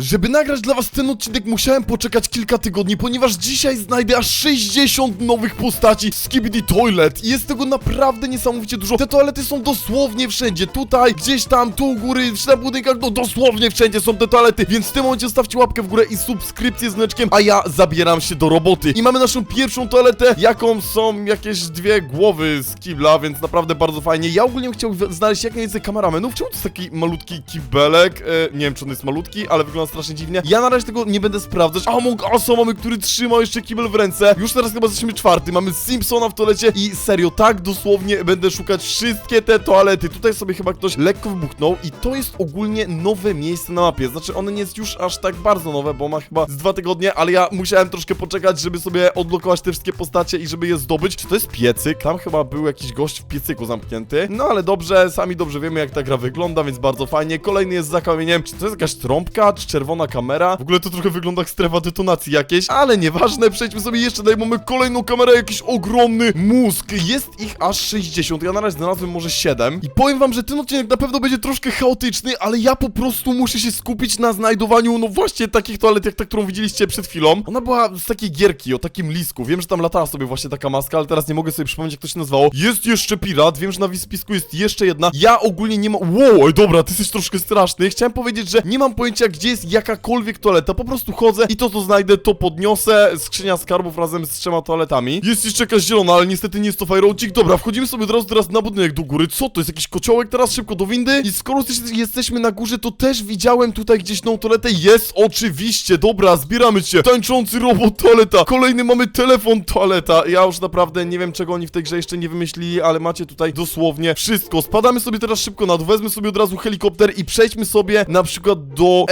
Żeby nagrać dla was ten odcinek musiałem poczekać kilka tygodni, ponieważ dzisiaj znajdę aż 60 nowych postaci w Skibidi Toilet i jest tego naprawdę niesamowicie dużo. Te toalety są dosłownie wszędzie, tutaj, gdzieś tam, tu u góry, na budynkach, no dosłownie wszędzie są te toalety, więc w tym momencie zostawcie łapkę w górę i subskrypcję z znaczkiem, a ja zabieram się do roboty. I mamy naszą pierwszą toaletę, jaką są jakieś dwie głowy z kibla, więc naprawdę bardzo fajnie. Ja ogólnie bym chciał w- znaleźć jak najwięcej kameramenów. Czemu to jest taki malutki kibelek? E, nie wiem, czy on jest malutki, ale wygląda strasznie dziwnie. Ja na razie tego nie będę sprawdzać. Among Usa mamy, który trzyma jeszcze kibel w ręce. Już teraz chyba jesteśmy czwarty. Mamy Simpsona w toalecie i serio, tak dosłownie będę szukać wszystkie te toalety. Tutaj sobie chyba ktoś lekko wybuchnął i to jest ogólnie nowe miejsce na mapie. Znaczy, ono nie jest już aż tak bardzo nowe, bo ma chyba z dwa tygodnie, ale ja musiałem troszkę poczekać, żeby sobie odblokować te wszystkie postacie i żeby je zdobyć. Czy to jest piecyk? Tam chyba był jakiś gość w piecyku zamknięty. No ale dobrze, sami dobrze wiemy jak ta gra wygląda, więc bardzo fajnie. Kolejny jest za kamieniem. Czy to jest jakaś trąbka, czy czerwona kamera? W ogóle to trochę wygląda jak strefa detonacji jakieś, ale nieważne, przejdźmy sobie jeszcze dalej. Mamy kolejną kamerę, jakiś ogromny mózg. Jest ich aż 60. Ja na razie znalazłem może 7. I powiem wam, że ten odcinek na pewno będzie troszkę chaotyczny, ale ja po prostu muszę się skupić na znajdowaniu, no właśnie takich toalet, jak ta, którą widzieliście przed chwilą. Ona była z takiej gierki, o takim lisku. Wiem, że tam latała sobie właśnie taka maska, ale teraz nie mogę sobie przypomnieć, jak to się nazywało. Jest jeszcze pirat, wiem, że na spisku jest jeszcze jedna. Ja ogólnie nie mam... Wow, dobra, ty jesteś troszkę straszny. Chciałem powiedzieć, że nie mam pojęcia, gdzie jest jakakolwiek toaleta. Po prostu chodzę i to, co znajdę, to podniosę. Skrzynia skarbów razem z trzema toaletami. Jest jeszcze jakaś zielona, ale niestety nie jest to Firocik. Dobra, wchodzimy sobie od razu teraz na budynek do góry. Co to jest? Jakiś kociołek teraz? Szybko do windy. I skoro jesteś- jesteśmy na górze, to też widziałem tutaj gdzieś tą toaletę. Jest, oczywiście. Dobra, zbieramy się. Tańczący robot toaleta. Kolejny mamy telefon toaleta. Ja już naprawdę nie wiem, czego oni w tej grze jeszcze nie wymyślili, ale macie tutaj dosłownie wszystko. Spadamy sobie teraz szybko na dół. Sobie od razu helikopter i przejdźmy sobie na przykład do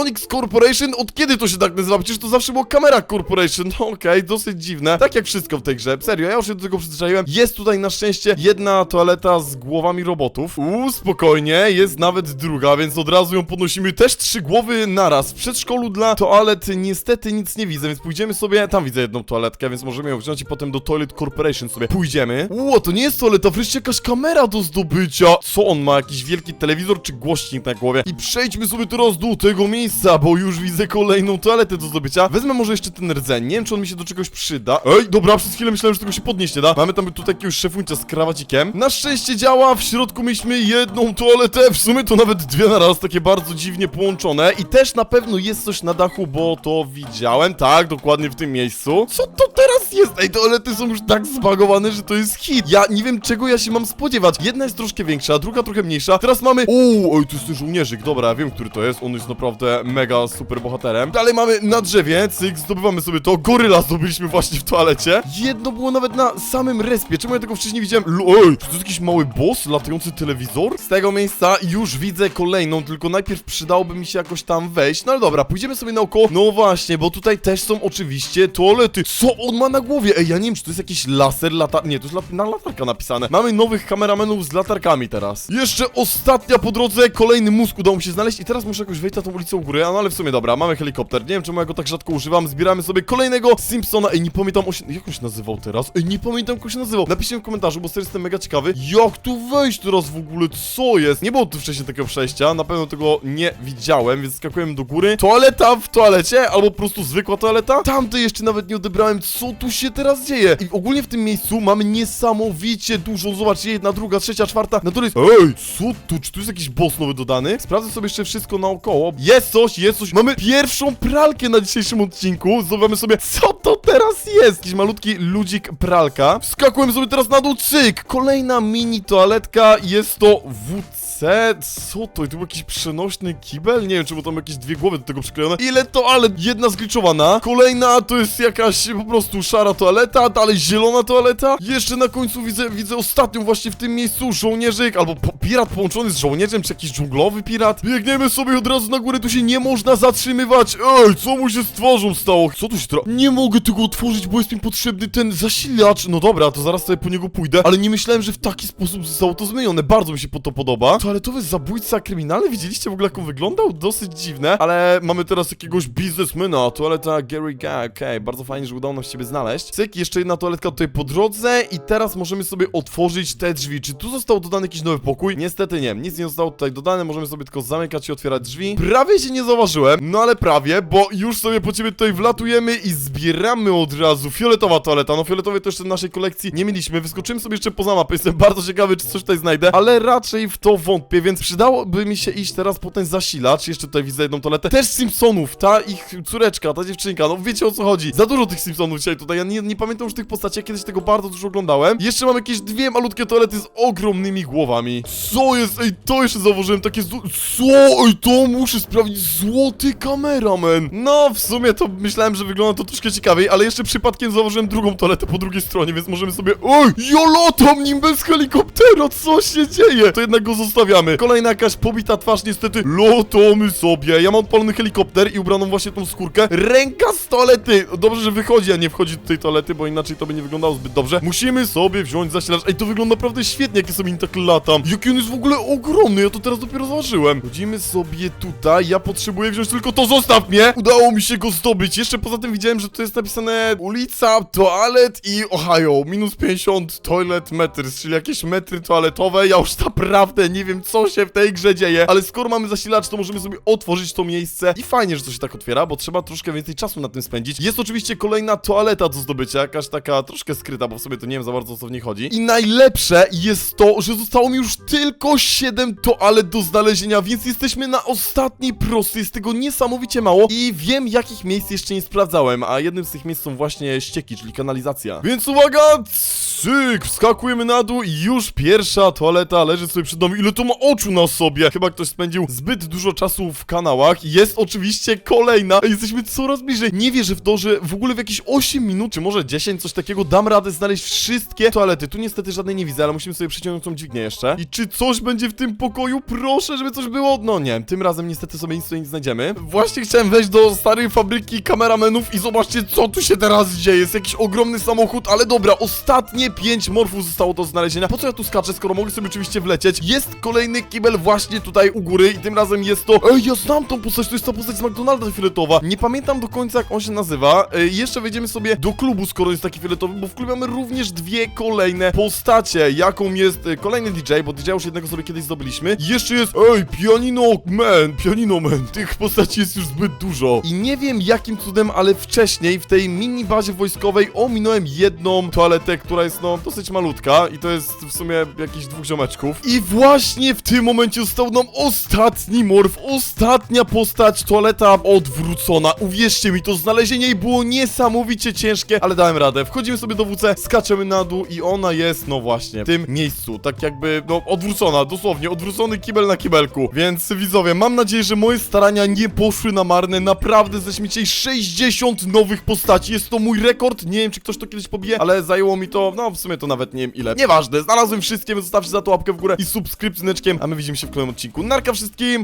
Electronics Corporation. Od kiedy to się tak nazywa? Przecież to zawsze było Camera Corporation. No okej, dosyć dziwne. Tak jak wszystko w tej grze. Serio, ja już się do tego przyzwyczaiłem. Jest tutaj na szczęście jedna toaleta z głowami robotów. Uuu, spokojnie. Jest nawet druga, więc od razu ją podnosimy. Też trzy głowy naraz. W przedszkolu dla toalet niestety nic nie widzę, więc pójdziemy sobie... Tam widzę jedną toaletkę, więc możemy ją wziąć i potem do Toilet Corporation sobie pójdziemy. Ło, to nie jest toaleta, wreszcie jakaś kamera do zdobycia. Co on ma? Jakiś wielki telewizor czy głośnik na głowie? I przejdźmy sobie teraz do tego miejsca, bo już widzę kolejną toaletę do zdobycia. Wezmę może jeszcze ten rdzeń. Nie wiem, czy on mi się do czegoś przyda. Ej, dobra, przez chwilę myślałem, że tego się podnieść nie da. Mamy tam tutaj jakiegoś szefuńca z krawacikiem. Na szczęście działa. W środku mieliśmy jedną toaletę. W sumie to nawet dwie na raz, takie bardzo dziwnie połączone. I też na pewno jest coś na dachu, bo to widziałem. Tak, dokładnie w tym miejscu. Co to teraz jest? Ej, toalety są już tak zbagowane, że to jest hit. Ja nie wiem, czego ja się mam spodziewać. Jedna jest troszkę większa, druga trochę mniejsza. Teraz mamy... Uuu, oj, to jest ten żołnierzyk. Dobra, ja wiem, który to jest. On jest naprawdę mega super bohaterem. Dalej mamy na drzewie, cyk, zdobywamy sobie to. Goryla zdobyliśmy właśnie w toalecie. Jedno było nawet na samym respie. Czemu ja tego wcześniej nie widziałem? L- Ej, czy to jest jakiś mały boss? Latający telewizor? Z tego miejsca już widzę kolejną, tylko najpierw przydałoby mi się jakoś tam wejść. No ale dobra, pójdziemy sobie naokoło. No właśnie, bo tutaj też są oczywiście toalety. Co on ma na głowie? Ej, ja nie wiem, czy to jest jakiś laser, lata... Nie, to jest na latarka napisane. Mamy nowych kameramenów z latarkami teraz. Jeszcze ostatnia po drodze, kolejny mózg udało mi się znaleźć i teraz muszę jakoś wejść na tą ulicę u góry, no ale w sumie dobra, mamy helikopter. Nie wiem, czemu ja go tak rzadko używam. Zbieramy sobie kolejnego Simpsona. Ej, nie pamiętam o się... Jak on się nazywał teraz? Ej, nie pamiętam, jak on się nazywał. Napiszcie w komentarzu, bo serio jestem mega ciekawy. Jak tu wejść teraz w ogóle? Co jest? Nie było tu wcześniej takiego przejścia, na pewno tego nie widziałem, więc skakujemy do góry. Toaleta w toalecie, albo po prostu zwykła toaleta. Tamtej jeszcze nawet nie odebrałem, co tu się teraz dzieje. I ogólnie w tym miejscu mamy niesamowicie dużo, zobaczcie, jedna, druga, trzecia, czwarta, na jest... Ej, co tu? Czy tu jest jakiś boss nowy dodany? Sprawdzę sobie jeszcze wszystko naokoło. Jest coś, jest coś. Mamy pierwszą pralkę na dzisiejszym odcinku. Zobaczymy sobie, co to teraz jest. Jakiś malutki ludzik pralka. Wskakujemy sobie teraz na dół, cyk. Kolejna mini toaletka, jest to WC. Co to? Tu był jakiś przenośny kibel? Nie wiem, czemu tam jakieś dwie głowy do tego przyklejone. Ile toalet? Jedna zgliczowana. Kolejna to jest jakaś po prostu szara toaleta, dalej zielona toaleta. Jeszcze na końcu widzę, widzę ostatnią właśnie w tym miejscu żołnierzyk, albo po, pirat połączony z żołnierzem, czy jakiś dżunglowy pirat. Biegniemy sobie od razu na górę, tu się nie można zatrzymywać. Ej, co mu się z twarzą stało? Co tu się tra... Nie mogę tego otworzyć, bo jest mi potrzebny ten zasilacz. No dobra, to zaraz sobie po niego pójdę, ale nie myślałem, że w taki sposób zostało to zmienione. Bardzo mi się po to podoba. toaletowy zabójca kryminalny, widzieliście w ogóle jak on wyglądał? Dosyć dziwne, ale mamy teraz jakiegoś biznesmena, toaleta Gary Ga, okej, bardzo fajnie, że udało nam się ciebie znaleźć. Cyk, jeszcze jedna toaletka tutaj po drodze i teraz możemy sobie otworzyć te drzwi. Czy tu został dodany jakiś nowy pokój? Niestety nie, nic nie zostało tutaj dodane, możemy sobie tylko zamykać i otwierać drzwi. Prawie się nie zauważyłem, no ale prawie, bo już sobie po ciebie tutaj wlatujemy i zbieramy od razu. Fioletowa toaleta, no fioletowej to jeszcze w naszej kolekcji nie mieliśmy, wyskoczymy sobie jeszcze poza mapę, jestem bardzo ciekawy, czy coś tutaj znajdę, ale raczej w to wątpię, więc przydałoby mi się iść teraz po ten zasilacz, jeszcze tutaj widzę jedną toaletę, też Simpsonów, ta ich córeczka, ta dziewczynka, no wiecie o co chodzi, za dużo tych Simpsonów dzisiaj tutaj, ja nie, nie pamiętam już tych postaci, ja kiedyś tego bardzo dużo oglądałem, jeszcze mam jakieś dwie malutkie toalety z ogromnymi głowami, co jest, ej, to jeszcze zauważyłem, takie co, ej, to muszę sprawdzić, złoty kameraman, no w sumie to myślałem, że wygląda to troszkę ciekawiej, ale jeszcze przypadkiem zauważyłem drugą toaletę po drugiej stronie, więc możemy sobie, oj, ja latam nim bez helikoptera, co się dzieje, to jednak go zostawiamy, kolejna jakaś pobita twarz, niestety, latamy sobie, ja mam odpalony helikopter i ubraną właśnie tą skórkę, ręka z toalety, dobrze, że wychodzi, a nie wchodzi do tej toalety, bo inaczej to by nie wyglądało zbyt dobrze, musimy sobie wziąć zasilacz, ej, to wygląda naprawdę świetnie, jak ja sobie nim tak latam, jaki on jest w ogóle ogromny, ja to teraz dopiero zauważyłem, chodzimy sobie tutaj, ja potrzebuję wziąć tylko to, zostaw mnie, udało mi się go zdobyć, jeszcze poza tym widziałem, że to jest napisane ulica, toalet i Ohio, minus 50 toilet meters, czyli jakieś metry toaletowe, ja już naprawdę nie wiem, co się w tej grze dzieje, ale skoro mamy zasilacz, to możemy sobie otworzyć to miejsce. I fajnie, że to się tak otwiera, bo trzeba troszkę więcej czasu na tym spędzić. Jest oczywiście kolejna toaleta do zdobycia, jakaś taka troszkę skryta, bo w sobie to nie wiem za bardzo o co w niej chodzi. I najlepsze jest to, że zostało mi już tylko 7 toalet do znalezienia, więc jesteśmy na ostatniej prostej, jest tego niesamowicie mało i wiem jakich miejsc jeszcze nie sprawdzałem, a jednym z tych miejsc są właśnie ścieki, czyli kanalizacja. Więc uwaga, cyk, wskakujemy na dół i już pierwsza toaleta leży sobie przed nami. Ile to ma oczu na sobie? Chyba ktoś spędził zbyt dużo czasu w kanałach. Jest oczywiście kolejna. Jesteśmy coraz bliżej. Nie wierzę w to, że w ogóle w jakieś 8 minut, czy może 10, coś takiego, dam radę znaleźć wszystkie toalety. Tu niestety żadnej nie widzę, ale musimy sobie przyciągnąć tą dźwignię jeszcze. I czy coś będzie w tym pokoju? Proszę, żeby coś było. No nie, tym razem niestety sobie nic nie znajdziemy. Właśnie chciałem wejść do starej fabryki kameramenów i zobaczcie, co tu się teraz dzieje. Jest jakiś ogromny samochód, ale dobra, ostatnie 5 morfów zostało do znalezienia. Po co ja tu skaczę, skoro mogę sobie oczywiście wlecieć? Jest kolejny kibel właśnie tutaj u góry i tym razem jest to... Ej, ja znam tą postać, to jest ta postać z McDonalda fioletowa. Nie pamiętam do końca, jak on się nazywa. Ej, jeszcze wejdziemy sobie do klubu, skoro jest taki fioletowy, bo w klubie mamy również dwie kolejne postacie. Jaką jest e, kolejny DJ, bo DJ już jednego sobie kiedyś zdobyliśmy. Jeszcze jest, ej, Pianino Man, Pianino Man. Tych postaci jest już zbyt dużo. I nie wiem jakim cudem, ale wcześniej w tej mini bazie wojskowej ominąłem jedną toaletę, która jest no dosyć malutka i to jest w sumie jakichś dwóch ziomeczków. I właśnie w tym momencie został nam ostatni morf, ostatnia postać, toaleta odwrócona. Uwierzcie mi, to znalezienie jej było niesamowicie ciężkie, ale dałem radę. Wchodzimy sobie do WC, skaczemy na dół i ona jest, no właśnie, w tym miejscu, tak jakby, no odwrócona, dosłownie, odwrócony kibel na kibelku. Więc widzowie, mam nadzieję, że moje starania nie poszły na marne. Naprawdę ześmy dzisiaj 60 nowych postaci. Jest to mój rekord. Nie wiem, czy ktoś to kiedyś pobije, ale zajęło mi to, no w sumie to nawet nie wiem ile. Nieważne, znalazłem wszystkie, więc zostawcie za to łapkę w górę i subskrypcję, a my widzimy się w kolejnym odcinku. Narka wszystkim!